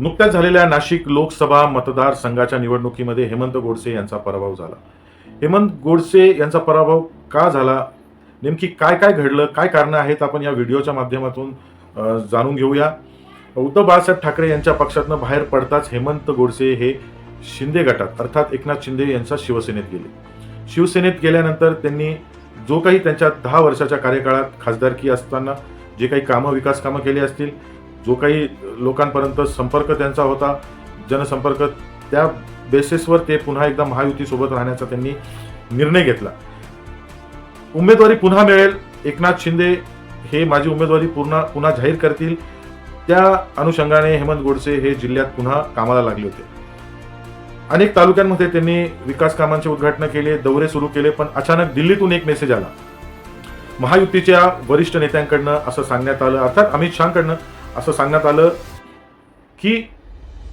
नुकत्याच झालेल्या नाशिक लोकसभा मतदारसंघाच्या निवडणुकीमध्ये हेमंत गोडसे यांचा पराभव झाला. हेमंत गोडसे यांचा पराभव का झाला? नेमकी काय काय घडलं? काय कारणं आहेत? आपण या व्हिडिओच्या माध्यमातून जाणून घेऊया. उद्धव बाळासाहेब ठाकरे यांच्या पक्षातनं बाहेर पडताच हेमंत गोडसे हे शिंदे गटात अर्थात एकनाथ शिंदे यांच्या शिवसेनेत गेले. शिवसेनेत गेल्यानंतर त्यांनी जो काही त्यांच्या दहा वर्षाच्या कार्यकाळात खासदारकी असताना जे काही कामं विकास कामं केली असतील जो काही लोकांपर्यंत संपर्क त्यांचा होता जनसंपर्क त्या बेसिसवर ते पुन्हा एकदा महायुतीसोबत राहण्याचा त्यांनी निर्णय घेतला. उमेदवारी पुन्हा मिळेल. एकनाथ शिंदे हे माझी उमेदवारी पुन्हा पुन्हा जाहीर करतील. त्या अनुषंगाने हेमंत गोडसे हे जिल्ह्यात पुन्हा कामाला लागले होते. अनेक तालुक्यांमध्ये त्यांनी विकास कामांचे उद्घाटन केले दौरे सुरू केले पण अचानक दिल्लीतून एक मेसेज आला. महायुतीच्या वरिष्ठ नेत्यांकडनं असं सांगण्यात आलं. अर्थात अमित शहाकडनं असं सांगण्यात आलं की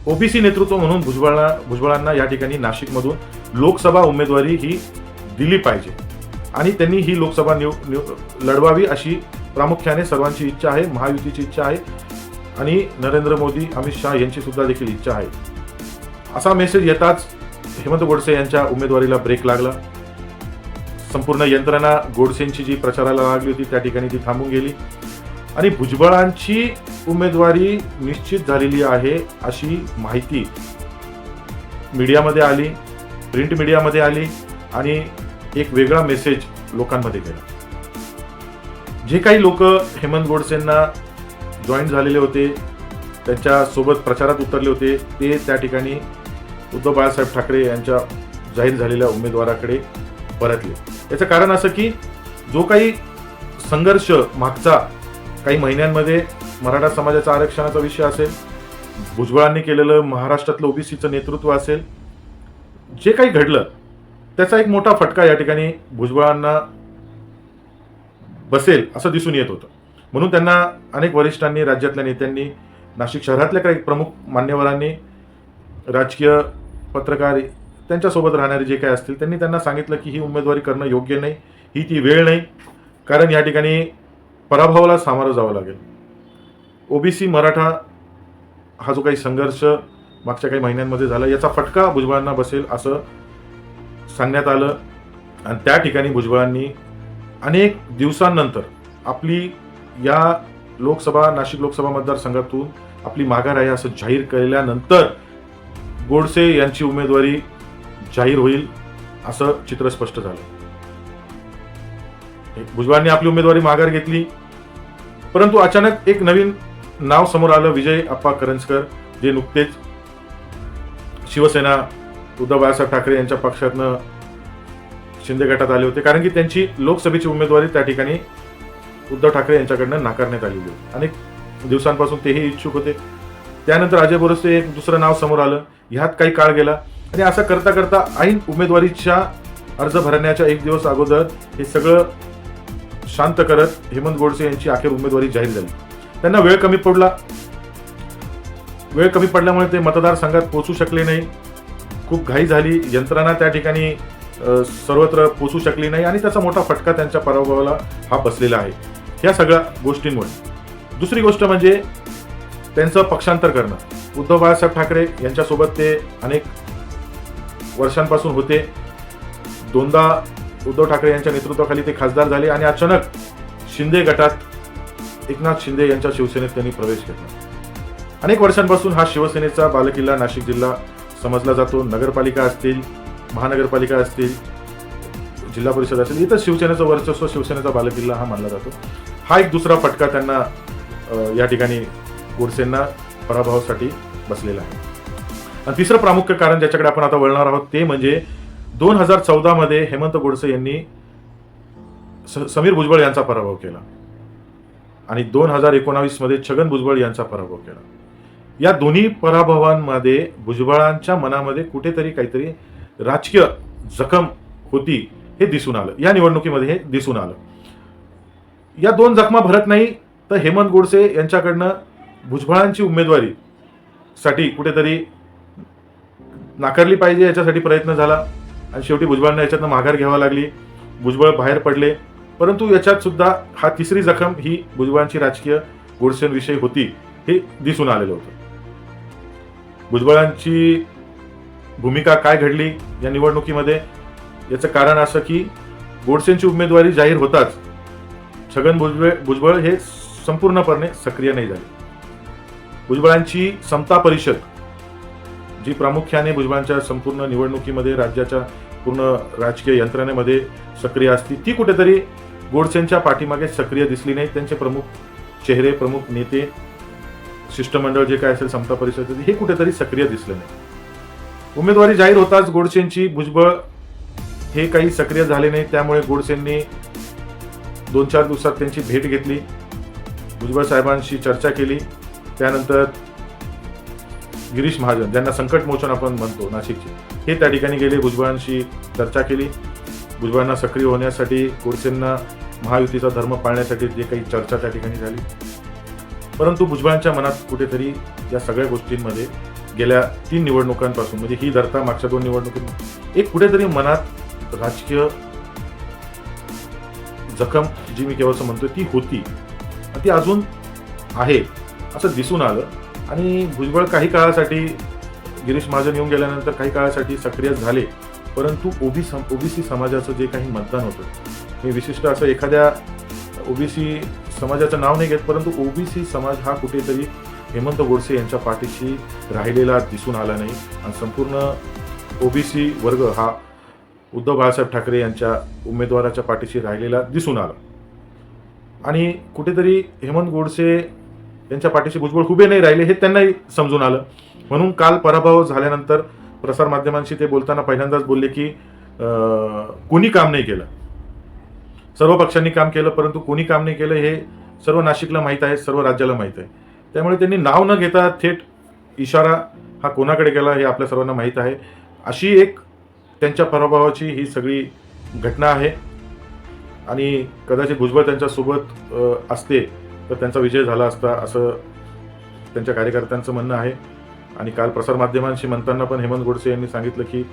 ओबीसी नेतृत्व म्हणून भुजबळांना भुजबळांना या ठिकाणी नाशिकमधून लोकसभा उमेदवारी ही दिली पाहिजे. आणि त्यांनी ही लोकसभा निव निव लढवावी अशी प्रामुख्याने सर्वांची इच्छा आहे महायुतीची इच्छा आहे आणि नरेंद्र मोदी अमित शहा यांची सुद्धा देखील इच्छा आहे. असा मेसेज येताच हेमंत गोडसे यांच्या उमेदवारीला ब्रेक लागला. संपूर्ण यंत्रणा गोडसेंची जी प्रचाराला लागली होती त्या ठिकाणी ती थांबून गेली. आणि भुजबळांची उमेदवारी निश्चित झालेली आहे अशी माहिती मीडियामध्ये आली प्रिंट मीडियामध्ये आली आणि एक वेगळा मेसेज लोकांमध्ये गेला. जे काही लोक हेमंत गोडसेंना जॉईन झालेले होते त्यांच्यासोबत प्रचारात उतरले होते ते त्या ठिकाणी उद्धव बाळासाहेब ठाकरे यांच्या जाहीर झालेल्या उमेदवाराकडे परतले. याचं कारण असं की जो काही संघर्ष मागचा काही महिन्यांमध्ये मराठा समाजाचा आरक्षणाचा विषय असेल भुजबळांनी केलेलं महाराष्ट्रातलं ओबीसीचं नेतृत्व असेल जे काही घडलं त्याचा एक मोठा फटका या ठिकाणी भुजबळांना बसेल असं दिसून येत होतं. म्हणून त्यांना अनेक वरिष्ठांनी राज्यातल्या नेत्यांनी नाशिक शहरातल्या काही प्रमुख मान्यवरांनी राजकीय पत्रकार त्यांच्यासोबत राहणारे जे काही असतील त्यांनी त्यांना सांगितलं की ही उमेदवारी करणं योग्य नाही ही ती वेळ नाही. कारण या ठिकाणी पराभवाला सामोरं जावं लागेल. ओबीसी मराठा हा जो काही संघर्ष मागच्या काही महिन्यांमध्ये झाला याचा फटका भुजबळांना बसेल असं सांगण्यात आलं. आणि त्या ठिकाणी भुजबळांनी अनेक दिवसांनंतर आपली या लोकसभा नाशिक लोकसभा मतदारसंघातून आपली माघार आहे असं जाहीर केल्यानंतर गोडसे यांची उमेदवारी जाहीर होईल असं चित्र स्पष्ट झालं. भुजबळांनी आपली उमेदवारी माघार घेतली. परंतु अचानक एक नवीन नाव समोर आलं विजय अप्पा करंजकर जे नुकतेच शिवसेना उद्धव बाळासाहेब ठाकरे यांच्या पक्षातनं शिंदे गटात आले होते. कारण की त्यांची लोकसभेची उमेदवारी त्या ठिकाणी उद्धव ठाकरे यांच्याकडनं नाकारण्यात आलेली होती. अनेक दिवसांपासून तेही इच्छुक होते. त्यानंतर अजय बोरसचे एक दुसरं नाव समोर आलं. ह्यात काही काळ गेला. आणि असं करता करता ऐन उमेदवारीच्या अर्ज भरण्याच्या एक दिवस अगोदर हे सगळं शांत करत हेमंत गोडसे यांची अखेर उमेदवारी जाहीर झाली. त्यांना वेळ कमी पडला. वेळ कमी पडल्यामुळे ते मतदारसंघात पोचू शकले नाही. खूप घाई झाली. यंत्रणा त्या ठिकाणी सर्वत्र पोचू शकली नाही आणि त्याचा मोठा फटका त्यांच्या पराभवाला हा बसलेला आहे. या सगळ्या गोष्टींमुळे. दुसरी गोष्ट म्हणजे त्यांचं पक्षांतर करणं. उद्धव बाळासाहेब ठाकरे यांच्यासोबत ते अनेक वर्षांपासून होते. दोनदा उद्धव ठाकरे यांच्या नेतृत्वाखाली ते खासदार झाले आणि अचानक शिंदे गटात एकनाथ शिंदे यांच्या शिवसेनेत त्यांनी प्रवेश केला अनेक वर्षांपासून हा शिवसेनेचा बालकिल्ला नाशिक जिल्हा समजला जातो. नगरपालिका असतील महानगरपालिका असतील जिल्हा परिषद असेल इथं शिवसेनेचं वर्चस्व शिवसेनेचा बालकिल्ला हा मानला जातो. हा एक दुसरा फटका त्यांना या ठिकाणी गोडसेंना पराभवासाठी बसलेला आहे. आणि तिसरं प्रामुख्य कारण ज्याच्याकडे आपण आता वळणार आहोत ते म्हणजे दोन हजार चौदामध्ये हेमंत गोडसे यांनी स- समीर भुजबळ यांचा पराभव केला. आणि दोन हजार एकोणावीसमध्ये छगन भुजबळ यांचा पराभव केला. या दोन्ही पराभवांमध्ये भुजबळांच्या मनामध्ये कुठेतरी काहीतरी राजकीय जखम होती हे दिसून आलं. या निवडणुकीमध्ये हे दिसून आलं. या दोन जखमा भरत नाही तर हेमंत गोडसे यांच्याकडनं भुजबळांची उमेदवारी साठी कुठेतरी नाकारली पाहिजे याच्यासाठी प्रयत्न झाला. आणि शेवटी भुजबळांना याच्यातनं माघार घ्यावा लागली. भुजबळ बाहेर पडले. परंतु याच्यात सुद्धा हा तिसरी जखम ही भुजबळांची राजकीय गोडसेनविषयी होती हे दिसून आलेलं होतं. भुजबळांची भूमिका काय घडली या निवडणुकीमध्ये? याचं कारण असं की गोडसेंची उमेदवारी जाहीर होताच. छगन भुजबळ भुजबळ हे संपूर्णपणे सक्रिय नाही झाले. भुजबळांची समता परिषद जी प्रामुख्याने भुजबळांच्या संपूर्ण निवडणुकीमध्ये राज्याच्या पूर्ण राजकीय यंत्रणेमध्ये सक्रिय असती ती कुठेतरी गोडसेंच्या पाठीमागे सक्रिय दिसली नाही. त्यांचे प्रमुख चेहरे प्रमुख नेते शिष्टमंडळ जे काय असेल समता परिषद हे कुठेतरी सक्रिय दिसले नाही. उमेदवारी जाहीर होताच गोडसेंची भुजबळ हे काही सक्रिय झाले नाही. त्यामुळे गोडसेंनी दोन चार दिवसात त्यांची भेट घेतली. भुजबळ साहेबांशी चर्चा केली. त्यानंतर गिरीश महाजन ज्यांना संकटमोचन आपण म्हणतो नाशिकचे हे त्या ठिकाणी गेले भुजबळांशी चर्चा केली. भुजबळांना सक्रिय होण्यासाठी गोडसेंना महायुतीचा धर्म पाळण्यासाठी जे काही चर्चा त्या ठिकाणी झाली. परंतु भुजबळांच्या मनात कुठेतरी या सगळ्या गोष्टींमध्ये गेल्या तीन निवडणुकांपासून म्हणजे ही धरता मागच्या दोन निवडणुकीत एक कुठेतरी मनात राजकीय जखम जी मी केव्हा म्हणतो ती होती. ती अजून आहे असं दिसून आलं. आणि भुजबळ काही काळासाठी गिरीश महाजन येऊन गेल्यानंतर काही काळासाठी सक्रिय झाले. परंतु ओबी ओबीसी समाजाचं जे काही मतदान होतं हे विशिष्ट असं एखाद्या ओबीसी समाजाचं नाव नाही घेत परंतु ओबीसी समाज हा कुठेतरी हेमंत गोडसे यांच्या पाठीशी राहिलेला दिसून आला नाही. आणि संपूर्ण ओबीसी वर्ग हा उद्धव बाळासाहेब ठाकरे यांच्या उमेदवाराच्या पाठीशी राहिलेला दिसून आला. आणि कुठेतरी हेमंत गोडसे यांच्या पाठीशी भुजबळ उभे नाही राहिले हे त्यांनाही समजून आलं. म्हणून काल पराभव झाल्यानंतर प्रसारमाध्यमांशी ते बोलताना पहिल्यांदाच बोलले की कोणी काम नाही केलं. सर्व पक्षांनी काम केलं परंतु कोणी काम नाही केलं हे सर्व नाशिकला माहीत आहे सर्व राज्याला माहीत आहे. त्यामुळे त्यांनी नाव न घेता थेट इशारा हा कोणाकडे गेला हे आपल्या सर्वांना माहीत आहे. अशी एक त्यांच्या पराभवाची ही सगळी घटना आहे. आणि कदाचित भुजबळ त्यांच्यासोबत असते. तर त्यांचा विजय झाला असता असं त्यांच्या कार्यकर्त्यांचं म्हणणं आहे. आणि काल प्रसारमाध्यमांशी म्हणताना पण हेमंत गोडसे यांनी सांगितलं की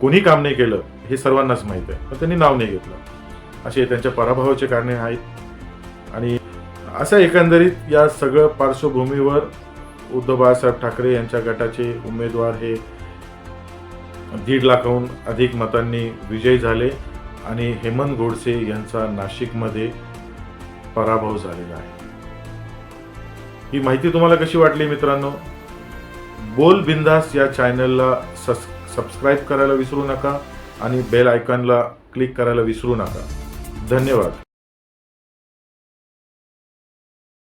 कोणी काम नाही केलं हे सर्वांनाच माहीत आहे. पण त्यांनी नाव नाही घेतलं. असे त्यांच्या पराभवाचे कारणे आहेत. आणि असं एकंदरीत या सगळं पार्श्वभूमीवर उद्धव बाळासाहेब ठाकरे यांच्या गटाचे उमेदवार हे दीड लाखाहून अधिक मतांनी विजयी झाले. आणि हेमंत गोडसे यांचा नाशिकमध्ये पराभव झालेला आहे. ही माहिती तुम्हाला कशी वाटली मित्रांनो? बोल बिंदास या चॅनलला सस सबस्क्राईब करायला विसरू नका आणि बेल आयकॉनला क्लिक करायला विसरू नका. धन्यवाद.